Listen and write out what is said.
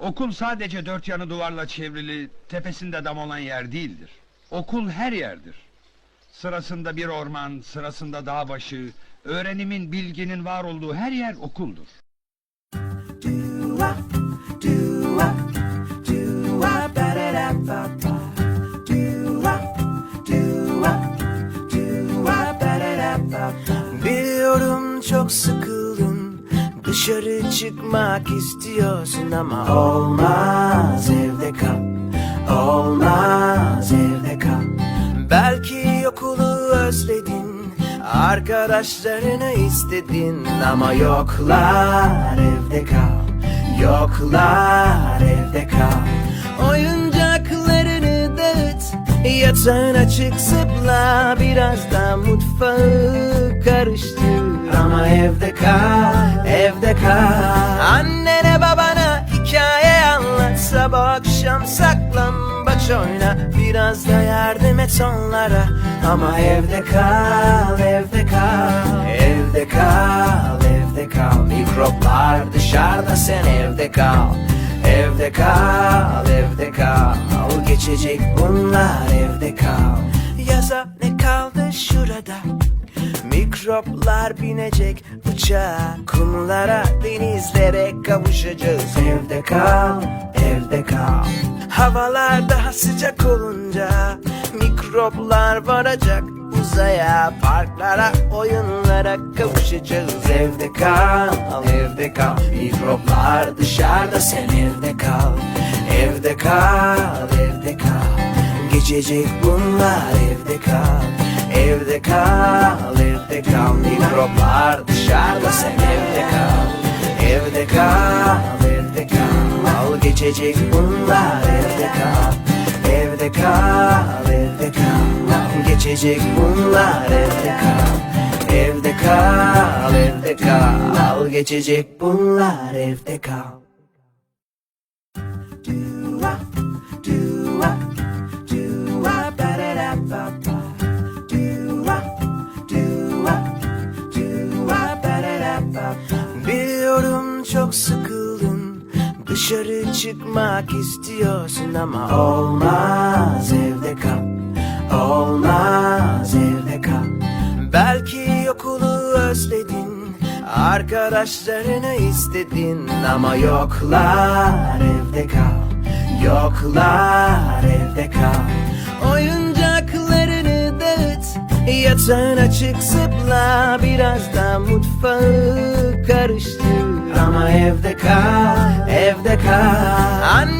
Okul sadece dört yanı duvarla çevrili, tepesinde dam olan yer değildir. Okul her yerdir. Sırasında bir orman, sırasında dağ başı, öğrenimin, bilginin var olduğu her yer okuldur. Do-wah, do-wah, do-wah, Dışarı çıkmak istiyorsun ama olmaz evde kal. Olmaz evde kal. Belki okulu özledin Arkadaşlarını istedin ama yoklar evde kal. Yoklar evde kal. Oyuncaklarını dağıt Yatağın açık zıpla. Biraz da mutfağı karıştır Ama evde kal, evde kal. Annene babana hikaye anlat Sabah akşam saklambaç oyna. Biraz da yardım et onlara. Ama evde kal, evde kal. Evde kal, evde kal. Mikroplar dışarıda sen evde kal. Evde kal, evde kal. Geçecek bunlar evde kal. Yaza ne kaldı şurada? Mikroplar binecek uçağa Kumlara, denizlere kavuşacağız. Evde kal, evde kal. Havalar daha sıcak olunca Mikroplar varacak. Uzaya Parklara, oyunlara kavuşacağız. Evde kal, evde kal. Mikroplar dışarıda sen evde kal. Evde kal, evde kal. Geçecek bunlar evde kal. Evde kal, sen evde kal. Evde kal, evde kal. Al geçecek bunlar evde kal. Evde kal, evde kal. Al geçecek bunlar evde kal. Evde kal, evde kal. Al geçecek bunlar evde kal Biliyorum çok sıkıldın. Dışarı çıkmak istiyorsun ama olmaz evde kal. Olmaz evde kal. Belki okulu özledin Arkadaşlarını istedin ama yoklar evde kal. Yoklar evde kal. Oyuncaklarını dağıt Yatağın açık zıpla. Biraz da mutfağı karıştır כמה הבדקה, הבדקה